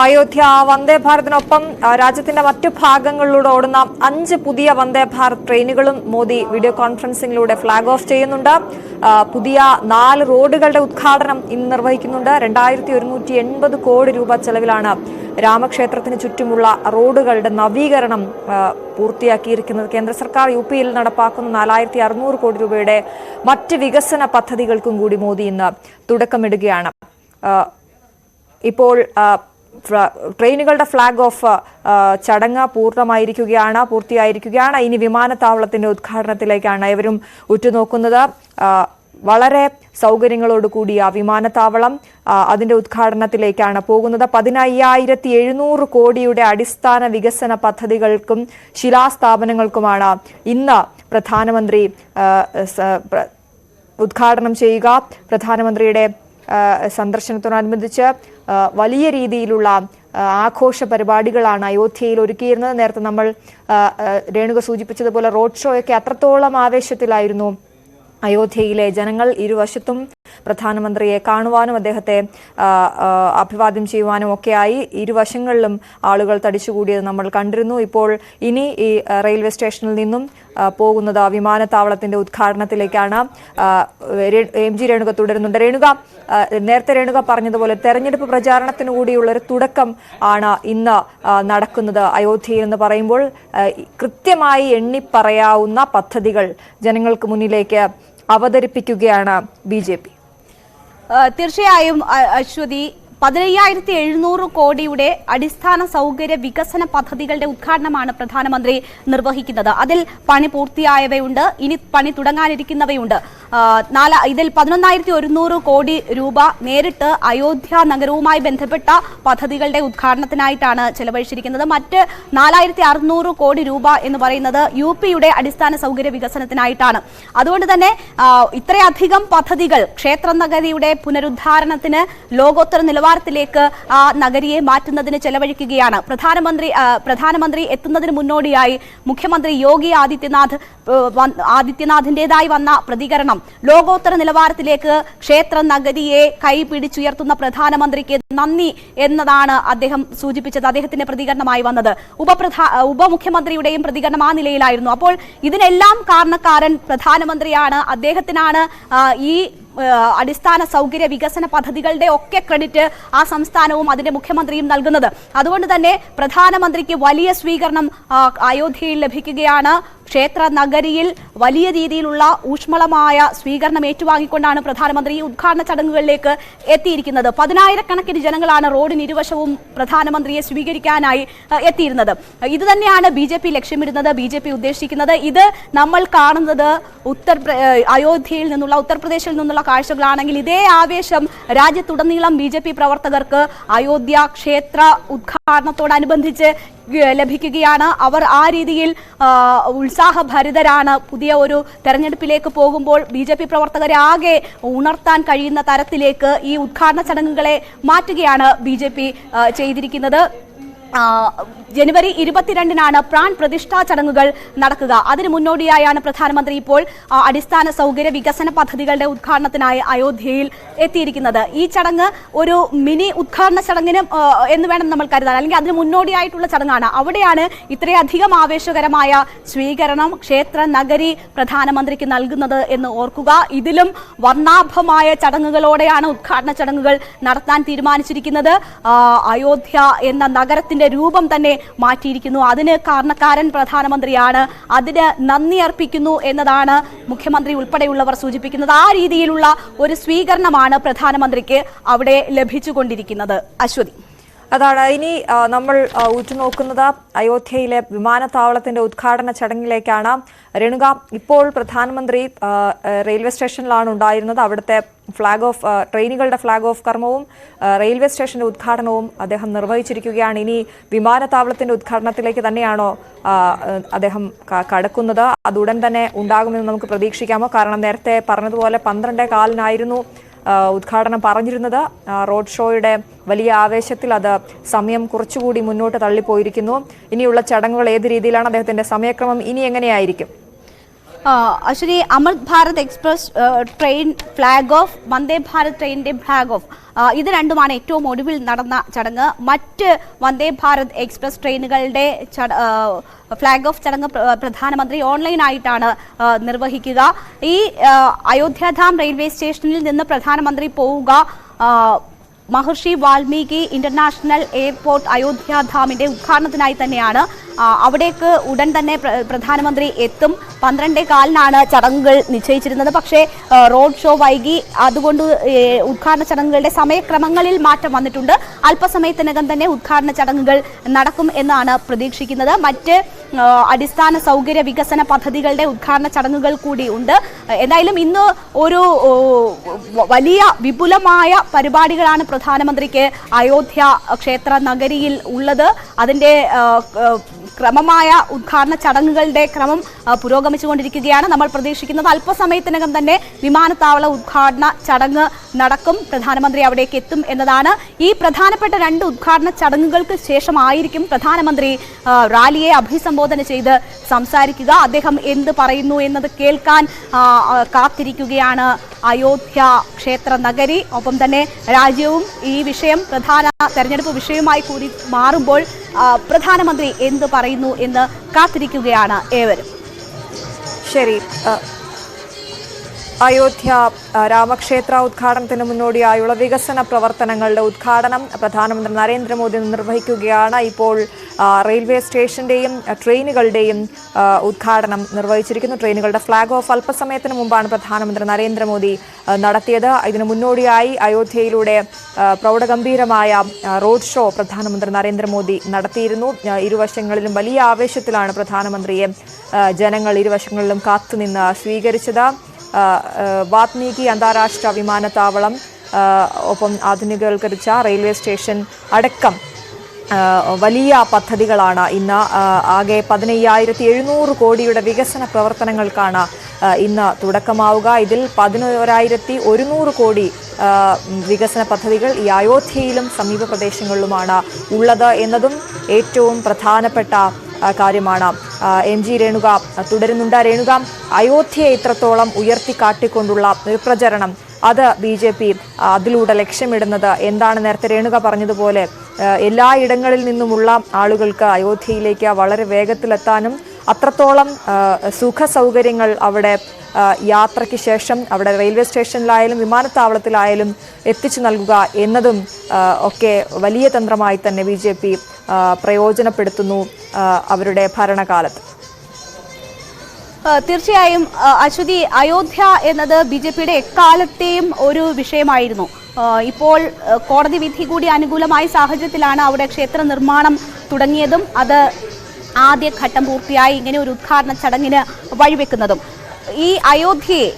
അയോധ്യ വന്ദേ ഭാരതിനൊപ്പം രാജ്യത്തിന്റെ മറ്റു ഭാഗങ്ങളിലൂടെ ഓടുന്ന അഞ്ച് പുതിയ വന്ദേ ഭാരത് ട്രെയിനുകളും മോദി വീഡിയോ കോൺഫറൻസിംഗിലൂടെ ഫ്ളാഗ് ഓഫ് ചെയ്യുന്നുണ്ട്. പുതിയ നാല് റോഡുകളുടെ ഉദ്ഘാടനം ഇന്ന് നിർവഹിക്കുന്നുണ്ട്. രണ്ടായിരത്തി ഒരുന്നൂറ്റി എൺപത് കോടി രൂപ ചെലവിലാണ് രാമക്ഷേത്രത്തിന് ചുറ്റുമുള്ള റോഡുകളുടെ നവീകരണം പൂർത്തിയാക്കിയിരിക്കുന്നത്. കേന്ദ്ര സർക്കാർ യു പിയിൽ നടപ്പാക്കുന്ന നാലായിരത്തി അറുന്നൂറ് കോടി രൂപയുടെ മറ്റ് വികസന പദ്ധതികൾക്കും കൂടി മോദി ഇന്ന് തുടക്കമിടുകയാണ്. ഇപ്പോൾ ട്രെയിനുകളുടെ ഫ്ളാഗ് ഓഫ് ചടങ്ങ് പൂർണമായിരിക്കുകയാണ് പൂർത്തിയായിരിക്കുകയാണ്. ഇനി വിമാനത്താവളത്തിന്റെ ഉദ്ഘാടനത്തിലേക്കാണ് ഇവരും ഉറ്റുനോക്കുന്നത്. വളരെ സൗകര്യങ്ങളോട് കൂടിയ വിമാനത്താവളം അതിന്റെ ഉദ്ഘാടനത്തിലേക്കാണ് പോകുന്നത്. പതിനയ്യായിരത്തി എഴുന്നൂറ് കോടിയുടെ അടിസ്ഥാന വികസന പദ്ധതികൾക്കും ശിലാസ്ഥാപനങ്ങൾക്കുമാണ് ഇന്ന് പ്രധാനമന്ത്രി ഉദ്ഘാടനം ചെയ്യുക. പ്രധാനമന്ത്രിയുടെ സന്ദർശനത്തോടനുബന്ധിച്ച് വലിയ രീതിയിലുള്ള ആഘോഷ പരിപാടികളാണ് അയോധ്യയിൽ ഒരുക്കിയിരുന്നത്. നേരത്തെ നമ്മൾ രേണുക സൂചിപ്പിച്ചതുപോലെ റോഡ് ഷോയൊക്കെ അത്രത്തോളം ആവേശത്തിലായിരുന്നു അയോധ്യയിലെ ജനങ്ങൾ ഇരുവശത്തും. പ്രധാനമന്ത്രിയെ കാണുവാനും അദ്ദേഹത്തെ അഭിവാദ്യം ചെയ്യുവാനും ഒക്കെയായി ഇരുവശങ്ങളിലും ആളുകൾ തടിച്ചുകൂടിയത് നമ്മൾ കണ്ടിരുന്നു. ഇപ്പോൾ ഇനി ഈ റെയിൽവേ സ്റ്റേഷനിൽ നിന്നും പോകുന്നത് വിമാനത്താവളത്തിന്റെ ഉദ്ഘാടനത്തിലേക്കാണ്. എം ജി രേണുക തുടരുന്നുണ്ട്. രേണുക നേരത്തെ രേണുക പറഞ്ഞതുപോലെ തെരഞ്ഞെടുപ്പ് പ്രചാരണത്തിന് കൂടിയുള്ള ഒരു തുടക്കം ആണ് ഇന്ന് നടക്കുന്നത്. അയോധ്യയിൽ എന്ന് പറയുമ്പോൾ കൃത്യമായി എണ്ണിപ്പറയാവുന്ന പദ്ധതികൾ ജനങ്ങൾക്ക് മുന്നിലേക്ക് അവതരിപ്പിക്കുകയാണ് ബി ജെ പി. തീർച്ചയായും അശ്വതി പതിനയ്യായിരത്തി എഴുന്നൂറ് കോടിയുടെ അടിസ്ഥാന സൗകര്യ വികസന പദ്ധതികളുടെ ഉദ്ഘാടനമാണ് പ്രധാനമന്ത്രി നിർവഹിക്കുന്നത്. അതിൽ പണി പൂർത്തിയായവയുണ്ട്. ഇനി പണി തുടങ്ങാനിരിക്കുന്നവയുണ്ട്. നാല ഇതിൽ പതിനൊന്നായിരത്തി ഒരുന്നൂറ് കോടി രൂപ നേരിട്ട് അയോധ്യ നഗരവുമായി ബന്ധപ്പെട്ട പദ്ധതികളുടെ ഉദ്ഘാടനത്തിനായിട്ടാണ് ചെലവഴിച്ചിരിക്കുന്നത്. മറ്റ് നാലായിരത്തി അറുന്നൂറ് കോടി രൂപ എന്ന് പറയുന്നത് യു പിയുടെ അടിസ്ഥാന സൗകര്യ വികസനത്തിനായിട്ടാണ്. അതുകൊണ്ട് തന്നെ ഇത്രയധികം പദ്ധതികൾ ക്ഷേത്ര നഗരിയുടെ പുനരുദ്ധാരണത്തിന് ലോകോത്തര നിലവാരത്തിലേക്ക് ആ നഗരിയെ മാറ്റുന്നതിന് ചെലവഴിക്കുകയാണ്. പ്രധാനമന്ത്രി പ്രധാനമന്ത്രി എത്തുന്നതിന് മുന്നോടിയായി മുഖ്യമന്ത്രി യോഗി ആദിത്യനാഥ് ആദിത്യനാഥിന്റെതായി വന്ന പ്രതികരണം. ലോകോത്തര നിലവാരത്തിലേക്ക് ക്ഷേത്ര നഗരിയെ കൈപിടിച്ചുയർത്തുന്ന പ്രധാനമന്ത്രിക്ക് നന്ദി എന്നതാണ് അദ്ദേഹം സൂചിപ്പിച്ചത് അദ്ദേഹത്തിന്റെ പ്രതികരണമായി വന്നത്. ഉപപ്രധാ ഉപമുഖ്യമന്ത്രിയുടെയും പ്രതികരണം ആ നിലയിലായിരുന്നു. അപ്പോൾ ഇതിനെല്ലാം കാരണക്കാരൻ പ്രധാനമന്ത്രിയാണ്. അദ്ദേഹത്തിനാണ് ഈ അടിസ്ഥാന സൗകര്യ വികസന പദ്ധതികളുടെ ഒക്കെ ക്രെഡിറ്റ് ആ സംസ്ഥാനവും അതിന്റെ മുഖ്യമന്ത്രിയും നൽകുന്നത്. അതുകൊണ്ട് തന്നെ പ്രധാനമന്ത്രിക്ക് വലിയ സ്വീകരണം അയോധ്യയിൽ ലഭിക്കുകയാണ്. ക്ഷേത്ര നഗരിയിൽ വലിയ രീതിയിലുള്ള ഊഷ്മളമായ സ്വീകരണം ഏറ്റുവാങ്ങിക്കൊണ്ടാണ് പ്രധാനമന്ത്രി ഉദ്ഘാടന ചടങ്ങുകളിലേക്ക് എത്തിയിരിക്കുന്നത്. പതിനായിരക്കണക്കിന് ജനങ്ങളാണ് റോഡിന് ഇരുവശവും പ്രധാനമന്ത്രിയെ സ്വീകരിക്കാനായി എത്തിയിരുന്നത്. ഇത് തന്നെയാണ് ബി ജെ പി ലക്ഷ്യമിടുന്നത് ബി ജെ പി ഉദ്ദേശിക്കുന്നത്. ഇത് നമ്മൾ കാണുന്നത് ഉത്തർ അയോധ്യയിൽ നിന്നുള്ള ഉത്തർപ്രദേശിൽ നിന്നുള്ള കാഴ്ചകളാണെങ്കിൽ ഇതേ ആവേശം രാജ്യത്തുടനീളം ബി ജെ പി പ്രവർത്തകർക്ക് അയോധ്യ ക്ഷേത്ര ഉദ്ഘാടനത്തോടനുബന്ധിച്ച് ലഭിക്കുകയാണ്. അവർ ആ രീതിയിൽ ഉത്സാഹഭരിതരാണ്. പുതിയ ഒരു തെരഞ്ഞെടുപ്പിലേക്ക് പോകുമ്പോൾ ബി ജെ പി പ്രവർത്തകരെ ആകെ ഉണർത്താൻ കഴിയുന്ന തരത്തിലേക്ക് ഈ ഉദ്ഘാടന ചടങ്ങുകളെ മാറ്റുകയാണ് ബി ചെയ്തിരിക്കുന്നത്. ജനുവരി ഇരുപത്തിരണ്ടിനാണ് പ്രാൺ പ്രതിഷ്ഠാ ചടങ്ങുകൾ നടക്കുക. അതിന് മുന്നോടിയായാണ് പ്രധാനമന്ത്രി ഇപ്പോൾ അടിസ്ഥാന സൗകര്യ വികസന പദ്ധതികളുടെ ഉദ്ഘാടനത്തിനായി അയോധ്യയിൽ എത്തിയിരിക്കുന്നത്. ഈ ചടങ്ങ് ഒരു മിനി ഉദ്ഘാടന ചടങ്ങിന് എന്ന് വേണം നമ്മൾ കരുതാൻ. അല്ലെങ്കിൽ അതിന് മുന്നോടിയായിട്ടുള്ള ചടങ്ങാണ്. അവിടെയാണ് ഇത്രയധികം ആവേശകരമായ സ്വീകരണം ക്ഷേത്ര നഗരി പ്രധാനമന്ത്രിക്ക് നൽകുന്നത് എന്ന് ഓർക്കുക. ഇതിലും വർണാഭമായ ചടങ്ങുകളോടെയാണ് ഉദ്ഘാടന ചടങ്ങുകൾ നടത്താൻ തീരുമാനിച്ചിരിക്കുന്നത്. അയോധ്യ എന്ന നഗരത്തിന്റെ രൂപം തന്നെ മാറ്റിയിരിക്കുന്നു. അതിന് കാരണക്കാരൻ പ്രധാനമന്ത്രിയാണ്. അതിന് നന്ദി അർപ്പിക്കുന്നു എന്നതാണ് മുഖ്യമന്ത്രി ഉൾപ്പെടെയുള്ളവർ സൂചിപ്പിക്കുന്നത്. ആ രീതിയിലുള്ള ഒരു സ്വീകരണമാണ് പ്രധാനമന്ത്രിക്ക് അവിടെ ലഭിച്ചുകൊണ്ടിരിക്കുന്നത്. അശ്വതി. അതാണ്. ഇനി നമ്മൾ ഉറ്റുനോക്കുന്നത് അയോധ്യയിലെ വിമാനത്താവളത്തിന്റെ ഉദ്ഘാടന ചടങ്ങിലേക്കാണ്. രേണുക ഇപ്പോൾ പ്രധാനമന്ത്രി റെയിൽവേ സ്റ്റേഷനിലാണ് ഉണ്ടായിരുന്നത്. അവിടുത്തെ ഫ്ലാഗ് ഓഫ് ട്രെയിനുകളുടെ ഫ്ലാഗ് ഓഫ് കർമ്മവും റെയിൽവേ സ്റ്റേഷന്റെ ഉദ്ഘാടനവും അദ്ദേഹം നിർവഹിച്ചിരിക്കുകയാണ്. ഇനി വിമാനത്താവളത്തിന്റെ ഉദ്ഘാടനത്തിലേക്ക് തന്നെയാണോ അദ്ദേഹം കടക്കുന്നത്. അതുടൻ തന്നെ ഉണ്ടാകുമെന്ന് നമുക്ക് പ്രതീക്ഷിക്കാമോ? കാരണം നേരത്തെ പറഞ്ഞതുപോലെ പന്ത്രണ്ടേ കാലിനായിരുന്നു. ഉദ്ഘാടനം പറഞ്ഞിരുന്നത്. റോഡ് ഷോയുടെ വലിയ ആവേശത്തിൽ അത് സമയം കുറച്ചുകൂടി മുന്നോട്ട് തള്ളിപ്പോയിരിക്കുന്നു. ഇനിയുള്ള ചടങ്ങുകൾ ഏത് രീതിയിലാണ് അദ്ദേഹത്തിന്റെ സമയക്രമം? ഇനി എങ്ങനെയായിരിക്കും? ആ, Ashwini Amrit Bharat express train flag off Vande Bharat ട്രെയിനിന്റെ ഫ്ലാഗ് ഓഫ്. ഇത് രണ്ടുമാണ് ഏറ്റവും ഒടുവിൽ നടന്ന ചടങ്ങ്. മറ്റ് വന്ദേ ഭാരത് എക്സ്പ്രസ് ട്രെയിനുകളുടെ ഫ്ലാഗ് ഓഫ് ചടങ്ങ് പ്രധാനമന്ത്രി ഓൺലൈനായിട്ടാണ് നിർവഹിക്കുക. ഈ അയോധ്യധാം റെയിൽവേ സ്റ്റേഷനിൽ നിന്ന് പ്രധാനമന്ത്രി പോവുക. മഹർഷി വാൽമീകി ഇന്റർനാഷണൽ എയർപോർട്ട് അയോധ്യാധാമിന്റെ ഉദ്ഘാടനത്തിനായി തന്നെയാണ് അവിടേക്ക് ഉടൻ തന്നെ പ്രധാനമന്ത്രി എത്തും. പന്ത്രണ്ടേ കാലിനാണ് ചടങ്ങുകൾ നിശ്ചയിച്ചിരുന്നത്. പക്ഷേ റോഡ് ഷോ വൈകി. അതുകൊണ്ട് ഉദ്ഘാടന ചടങ്ങുകളുടെ സമയക്രമങ്ങളിൽ മാറ്റം വന്നിട്ടുണ്ട്. അല്പസമയത്തിനകം തന്നെ ഉദ്ഘാടന ചടങ്ങുകൾ നടക്കും എന്നാണ് പ്രതീക്ഷിക്കുന്നത്. മറ്റ് അടിസ്ഥാന സൗകര്യ വികസന പദ്ധതികളുടെ ഉദ്ഘാടന ചടങ്ങുകൾ കൂടി ഉണ്ട്. എന്തായാലും ഇന്ന് ഒരു വലിയ വിപുലമായ പരിപാടികളാണ് പ്രധാനമന്ത്രിക്ക് അയോധ്യ ക്ഷേത്ര നഗരിയിൽ ഉള്ളത്. ആ, ക്രമമായ ഉദ്ഘാടന ചടങ്ങുകളുടെ ക്രമം പുരോഗമിച്ചുകൊണ്ടിരിക്കുകയാണ്. നമ്മൾ പ്രതീക്ഷിക്കുന്നത് അല്പസമയത്തിനകം തന്നെ വിമാനത്താവള ഉദ്ഘാടന ചടങ്ങ് നടക്കും. പ്രധാനമന്ത്രി അവിടേക്ക് എത്തും എന്നതാണ്. ഈ പ്രധാനപ്പെട്ട രണ്ട് ഉദ്ഘാടന ചടങ്ങുകൾക്ക് ശേഷമായിരിക്കും പ്രധാനമന്ത്രി റാലിയെ അഭിസംബോധന ചെയ്ത് സംസാരിക്കുക. അദ്ദേഹം എന്ത് പറയുന്നു എന്നത് കേൾക്കാൻ കാത്തിരിക്കുകയാണ് അയോധ്യ ക്ഷേത്ര നഗരി ഒപ്പം തന്നെ രാജ്യവും ഈ വിഷയം പ്രധാന തെരഞ്ഞെടുപ്പ് വിഷയമായി കൂടി മാറുമ്പോൾ പ്രധാനമന്ത്രി എന്ത് പറയുന്നു എന്ന് കാത്തിരിക്കുകയാണ് ഏവരും. ശരി അയോധ്യ രാമക്ഷേത്ര ഉദ്ഘാടനത്തിന് മുന്നോടിയായുള്ള വികസന പ്രവർത്തനങ്ങളുടെ ഉദ്ഘാടനം പ്രധാനമന്ത്രി നരേന്ദ്രമോദി നിർവഹിക്കുകയാണ്. ഇപ്പോൾ റെയിൽവേ സ്റ്റേഷന്റെയും ട്രെയിനുകളുടെയും ഉദ്ഘാടനം നിർവഹിച്ചിരിക്കുന്നു. ട്രെയിനുകളുടെ ഫ്ളാഗ് ഓഫ് അല്പസമയത്തിന് മുമ്പാണ് പ്രധാനമന്ത്രി നരേന്ദ്രമോദി നടത്തിയത്. ഇതിനു മുന്നോടിയായി അയോധ്യയിലൂടെ പ്രൗഢഗംഭീരമായ റോഡ് ഷോ പ്രധാനമന്ത്രി നരേന്ദ്രമോദി നടത്തിയിരുന്നു. ഇരുവശങ്ങളിലും വലിയ ആവേശത്തിലാണ് പ്രധാനമന്ത്രിയെ ജനങ്ങൾ ഇരുവശങ്ങളിലും കാത്തുനിന്ന് സ്വീകരിച്ചത്. വാത്മീകി അന്താരാഷ്ട്ര വിമാനത്താവളം ഒപ്പം ആധുനികവൽക്കരിച്ച റെയിൽവേ സ്റ്റേഷൻ അടക്കം വലിയ പദ്ധതികളാണ് ഇന്ന് ആകെ പതിനയ്യായിരത്തി എഴുന്നൂറ് കോടിയുടെ വികസന പ്രവർത്തനങ്ങൾക്കാണ് ഇന്ന് തുടക്കമാവുക. ഇതിൽ പതിനോരായിരത്തി ഒരുന്നൂറ് കോടി വികസന പദ്ധതികൾ ഈ അയോധ്യയിലും സമീപ പ്രദേശങ്ങളിലുമാണ് ഉള്ളത് എന്നതും ഏറ്റവും പ്രധാനപ്പെട്ട കാര്യമാണ്. എം ജി രേണുക തുടരുന്നുണ്ട്. രേണുക അയോധ്യയെ ഇത്രത്തോളം ഉയർത്തിക്കാട്ടിക്കൊണ്ടുള്ള ഒരു പ്രചരണം അത് ബി ജെ പി അതിലൂടെ ലക്ഷ്യമിടുന്നത് എന്താണ്? നേരത്തെ രേണുക പറഞ്ഞതുപോലെ എല്ലായിടങ്ങളിൽ നിന്നുമുള്ള ആളുകൾക്ക് അയോധ്യയിലേക്ക് വളരെ വേഗത്തിലെത്താനും അത്രത്തോളം സുഖ സൗകര്യങ്ങൾ അവിടെ യാത്രയ്ക്ക് ശേഷം അവിടെ റെയിൽവേ സ്റ്റേഷനിലായാലും വിമാനത്താവളത്തിലായാലും എത്തിച്ചു നൽകുക എന്നതും ഒക്കെ വലിയ തന്ത്രമായി തന്നെ ബി ജെ പി പ്രയോജനപ്പെടുത്തുന്നു അവരുടെ ഭരണകാലത്ത്. തീർച്ചയായും അശ്വതി അയോധ്യ എന്നത് ബി ജെ പിയുടെ എക്കാലത്തെയും ഒരു വിഷയമായിരുന്നു. ഇപ്പോൾ കോടതി വിധി കൂടി അനുകൂലമായ സാഹചര്യത്തിലാണ് അവിടെ ക്ഷേത്ര നിർമ്മാണം തുടങ്ങിയതും. അത് ആദ്യഘട്ടം പൂർത്തിയായി ഇങ്ങനെ ഒരു ഉദ്ഘാടന ചടങ്ങിന് വഴിവെക്കുന്നതും. ഈ അയോധ്യയെ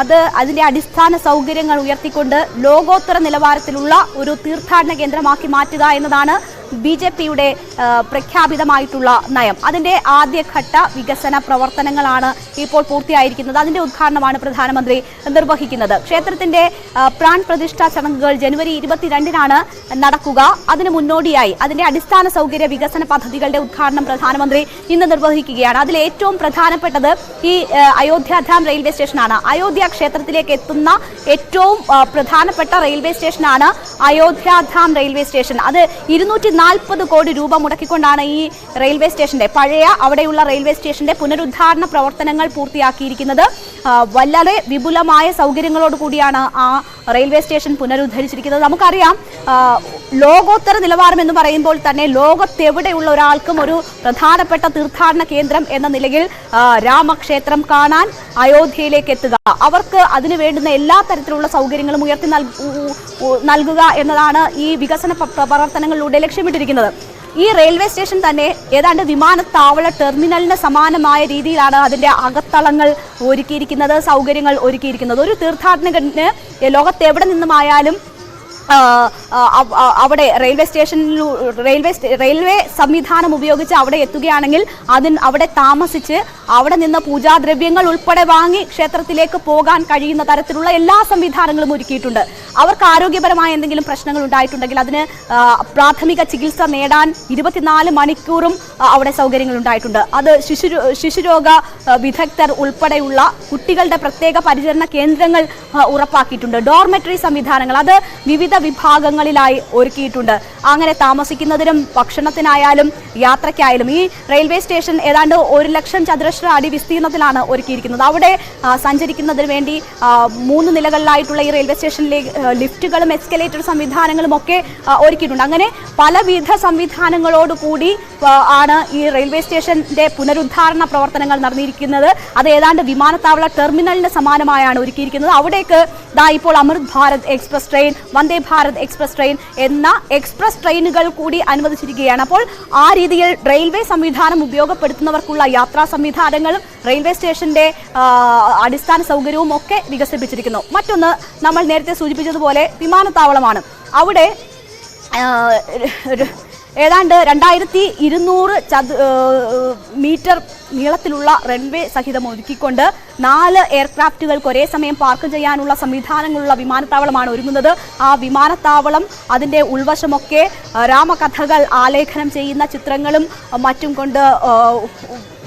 അത് അതിന്റെ അടിസ്ഥാന സൗകര്യങ്ങൾ ഉയർത്തിക്കൊണ്ട് ലോകോത്തര നിലവാരത്തിലുള്ള ഒരു തീർത്ഥാടന കേന്ദ്രമാക്കി മാറ്റുക എന്നതാണ് ബി ജെ പിയുടെ പ്രഖ്യാപിതമായിട്ടുള്ള നയം. അതിന്റെ ആദ്യഘട്ട വികസന പ്രവർത്തനങ്ങളാണ് ഇപ്പോൾ പൂർത്തിയായിരിക്കുന്നത്. അതിന്റെ ഉദ്ഘാടനമാണ് പ്രധാനമന്ത്രി നിർവഹിക്കുന്നത്. ക്ഷേത്രത്തിന്റെ പ്രാൺ പ്രതിഷ്ഠാ ചടങ്ങുകൾ ജനുവരി ഇരുപത്തിരണ്ടിനാണ് നടക്കുക. അതിന് മുന്നോടിയായി അതിന്റെ അടിസ്ഥാന സൗകര്യ വികസന പദ്ധതികളുടെ ഉദ്ഘാടനം പ്രധാനമന്ത്രി ഇന്ന് നിർവഹിക്കുകയാണ്. അതിൽ ഏറ്റവും പ്രധാനപ്പെട്ടത് ഈ അയോധ്യ അയോധ്യാധാം റെയിൽവേ സ്റ്റേഷനാണ്. അയോധ്യ ക്ഷേത്രത്തിലേക്ക് എത്തുന്ന ഏറ്റവും പ്രധാനപ്പെട്ട റെയിൽവേ സ്റ്റേഷനാണ് അയോധ്യാധാം റെയിൽവേ സ്റ്റേഷൻ. അത് ഇരുന്നൂറ്റി നാൽപ്പത് കോടി രൂപ മുടക്കിക്കൊണ്ടാണ് ഈ റെയിൽവേ സ്റ്റേഷന്റെ പഴയ അവിടെയുള്ള റെയിൽവേ സ്റ്റേഷന്റെ പുനരുദ്ധാരണ പ്രവർത്തനങ്ങൾ പൂർത്തിയാക്കിയിരിക്കുന്നത്. വളരെ വിപുലമായ സൗകര്യങ്ങളോട് കൂടിയാണ് ആ റെയിൽവേ സ്റ്റേഷൻ പുനരുദ്ധരിച്ചിരിക്കുന്നത്. നമുക്കറിയാം ലോകോത്തര നിലവാരം എന്ന് പറയുമ്പോൾ തന്നെ ലോകത്തെവിടെയുള്ള ഒരാൾക്കും ഒരു പ്രധാനപ്പെട്ട തീർത്ഥാടന കേന്ദ്രം എന്ന നിലയിൽ രാമക്ഷേത്രം കാണാൻ അയോധ്യയിലേക്ക് എത്തുക. അവർക്ക് അതിനു വേണ്ടുന്ന എല്ലാ തരത്തിലുള്ള സൗകര്യങ്ങളും ഉയർത്തി നൽകുക എന്നതാണ് ഈ വികസന പ്രവർത്തനങ്ങളിലൂടെ പ്രവർത്തനങ്ങളിലൂടെ ലക്ഷ്യമിട്ടിരിക്കുന്നത് ഈ റെയിൽവേ സ്റ്റേഷൻ തന്നെ ഏതാണ്ട് വിമാനത്താവള ടെർമിനലിന് സമാനമായ രീതിയിലാണ് അതിന്റെ അകത്തളങ്ങൾ ഒരുക്കിയിരിക്കുന്നത് സൗകര്യങ്ങൾ ഒരുക്കിയിരിക്കുന്നത്. ഒരു തീർത്ഥാടനത്തിന് ലോകത്തെവിടെ നിന്നുമായാലും അവിടെ റെയിൽവേ സ്റ്റേഷനിൽ റെയിൽവേ റെയിൽവേ സംവിധാനം ഉപയോഗിച്ച് അവിടെ എത്തുകയാണെങ്കിൽ അതിന് അവിടെ താമസിച്ച് അവിടെ നിന്ന് പൂജാദ്രവ്യങ്ങൾ ഉൾപ്പെടെ വാങ്ങി ക്ഷേത്രത്തിലേക്ക് പോകാൻ കഴിയുന്ന തരത്തിലുള്ള എല്ലാ സംവിധാനങ്ങളും ഒരുക്കിയിട്ടുണ്ട്. അവർക്ക് ആരോഗ്യപരമായ എന്തെങ്കിലും പ്രശ്നങ്ങൾ ഉണ്ടായിട്ടുണ്ടെങ്കിൽ അതിന് പ്രാഥമിക ചികിത്സ നേടാൻ ഇരുപത്തിനാല് മണിക്കൂറും അവിടെ സൗകര്യങ്ങൾ ഉണ്ടായിട്ടുണ്ട്. അത് ശിശു ശിശുരോഗ വിദഗ്ധർ ഉൾപ്പെടെയുള്ള കുട്ടികളുടെ പ്രത്യേക പരിചരണ കേന്ദ്രങ്ങൾ ഉറപ്പാക്കിയിട്ടുണ്ട്. ഡോർമെറ്ററി സംവിധാനങ്ങൾ അത് വിവിധ വിഭാഗങ്ങളിലായി ഒരുക്കിയിട്ടുണ്ട്. അങ്ങനെ താമസിക്കുന്നതിനും ഭക്ഷണത്തിനായാലും യാത്രയ്ക്കായാലും ഈ റെയിൽവേ സ്റ്റേഷൻ ഏതാണ്ട് ഒരു ലക്ഷം ചതുരശ്ര അടി വിസ്തീർണത്തിലാണ് ഒരുക്കിയിരിക്കുന്നത്. അവിടെ സഞ്ചരിക്കുന്നതിന് വേണ്ടി മൂന്ന് നിലകളിലായിട്ടുള്ള ഈ റെയിൽവേ സ്റ്റേഷനിലെ ലിഫ്റ്റുകളും എസ്കലേറ്റർ സംവിധാനങ്ങളും ഒക്കെ ഒരുക്കിയിട്ടുണ്ട്. അങ്ങനെ പലവിധ സംവിധാനങ്ങളോടുകൂടി ആണ് ഈ റെയിൽവേ സ്റ്റേഷന്റെ പുനരുദ്ധാരണ പ്രവർത്തനങ്ങൾ നടന്നിരിക്കുന്നത്. അത് ഏതാണ്ട് വിമാനത്താവള ടെർമിനലിന് സമാനമായാണ് ഒരുക്കിയിരിക്കുന്നത്. അവിടേക്ക് ദാ ഇപ്പോൾ Amrit Bharat express train Vande Bharat express train എന്ന എക്സ്പ്രസ് ട്രെയിനുകൾ കൂടി അനുവദിച്ചിരിക്കുകയാണ്. അപ്പോൾ ആ രീതിയിൽ റെയിൽവേ സംവിധാനം ഉപയോഗപ്പെടുത്തുന്നവർക്കുള്ള യാത്രാ സംവിധാനങ്ങളും റെയിൽവേ സ്റ്റേഷന്റെ അടിസ്ഥാന സൗകര്യവും ഒക്കെ വികസിപ്പിച്ചിരിക്കുന്നു. മറ്റൊന്ന് നമ്മൾ നേരത്തെ സൂചിപ്പിച്ചതുപോലെ വിമാനത്താവളമാണ്. അവിടെ ഏതാണ്ട് രണ്ടായിരത്തി ഇരുന്നൂറ് ചതു മീറ്റർ നീളത്തിലുള്ള റൺവേ സഹിതം ഒരുക്കിക്കൊണ്ട് നാല് എയർക്രാഫ്റ്റുകൾക്ക് ഒരേ സമയം പാർക്ക് ചെയ്യാനുള്ള സംവിധാനങ്ങളുള്ള വിമാനത്താവളമാണ് ഒരുങ്ങുന്നത്. ആ വിമാനത്താവളം അതിന്റെ ഉൾവശമൊക്കെ രാമകഥകൾ ആലേഖനം ചെയ്യുന്ന ചിത്രങ്ങളും മറ്റും കൊണ്ട്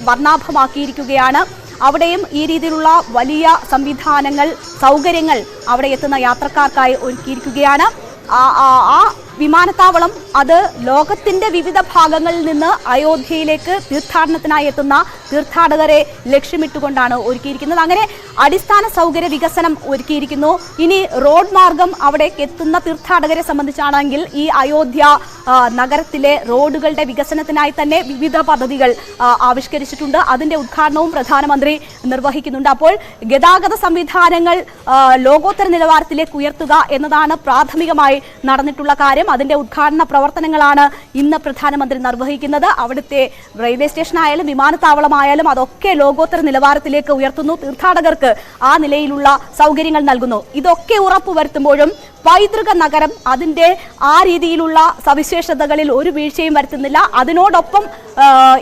വർണാഭമാക്കിയിരിക്കുകയാണ്. അവിടെയും ഈ രീതിയിലുള്ള വലിയ സംവിധാനങ്ങൾ സൗകര്യങ്ങൾ അവിടെ എത്തുന്ന യാത്രക്കാർക്കായി ഒരുക്കിയിരിക്കുകയാണ്. ആ വിമാനത്താവളം അത് ലോകത്തിന്റെ വിവിധ ഭാഗങ്ങളിൽ നിന്ന് അയോധ്യയിലേക്ക് തീർത്ഥാടനത്തിനായി എത്തുന്ന തീർത്ഥാടകരെ ലക്ഷ്യമിട്ടുകൊണ്ടാണ് ഒരുക്കിയിരിക്കുന്നത്. അങ്ങനെ അടിസ്ഥാന സൗകര്യ വികസനം ഒരുക്കിയിരിക്കുന്നു. ഇനി റോഡ് മാർഗം അവിടേക്ക് എത്തുന്ന തീർത്ഥാടകരെ സംബന്ധിച്ചാണെങ്കിൽ ഈ അയോധ്യ നഗരത്തിലെ റോഡുകളുടെ വികസനത്തിനായി തന്നെ വിവിധ പദ്ധതികൾ ആവിഷ്കരിച്ചിട്ടുണ്ട്. അതിന്റെ ഉദ്ഘാടനവും പ്രധാനമന്ത്രി നിർവഹിക്കുന്നുണ്ട്. അപ്പോൾ ഗതാഗത സംവിധാനങ്ങൾ ലോകോത്തര നിലവാരത്തിലേക്ക് ഉയർത്തുക എന്നതാണ് പ്രാഥമികമായി നടന്നിട്ടുള്ള കാര്യം. അതിന്റെ ഉദ്ഘാടന പ്രവർത്തനങ്ങളാണ് ഇന്ന് പ്രധാനമന്ത്രി നിർവഹിക്കുന്നത്. അവിടുത്തെ റെയിൽവേ സ്റ്റേഷനായാലും വിമാനത്താവളമായാലും അതൊക്കെ ലോകോത്തര നിലവാരത്തിലേക്ക് ഉയർത്തുന്നു. തീർത്ഥാടകർക്ക് ആ നിലയിലുള്ള സൗകര്യങ്ങൾ നൽകുന്നു. ഇതൊക്കെ ഉറപ്പുവരുത്തുമ്പോഴും പൈതൃക നഗരം അതിന്റെ ആ രീതിയിലുള്ള സവിശേഷതകളിൽ ഒരു വീഴ്ചയും വരുത്തുന്നില്ല. അതിനോടൊപ്പം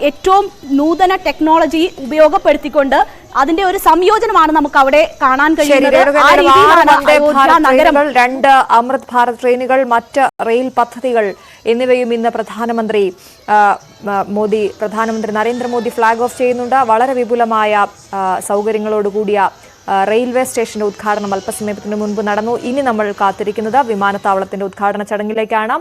ഏറ്റവും നൂതന ടെക്നോളജി ഉപയോഗപ്പെടുത്തിക്കൊണ്ട് അതിന്റെ ഒരു സംയോജനമാണ് നമുക്ക് അവിടെ കാണാൻ കഴിയുന്നത്. രണ്ട് അമൃത് ഭാരത് ട്രെയിനുകൾ മറ്റ് റെയിൽ പദ്ധതികൾ എന്നിവയും ഇന്ന് പ്രധാനമന്ത്രി മോദി പ്രധാനമന്ത്രി നരേന്ദ്രമോദി ഫ്ളാഗ് ഓഫ് ചെയ്യുന്നുണ്ട്. വളരെ വിപുലമായ സൗകര്യങ്ങളോടുകൂടിയ റെയിൽവേ സ്റ്റേഷന്റെ ഉദ്ഘാടനം അല്പസമയത്തിന് മുൻപ് നടന്നു. ഇനി നമ്മൾ കാത്തിരിക്കുന്നത് വിമാനത്താവളത്തിന്റെ ഉദ്ഘാടന ചടങ്ങിലേക്കാണ്.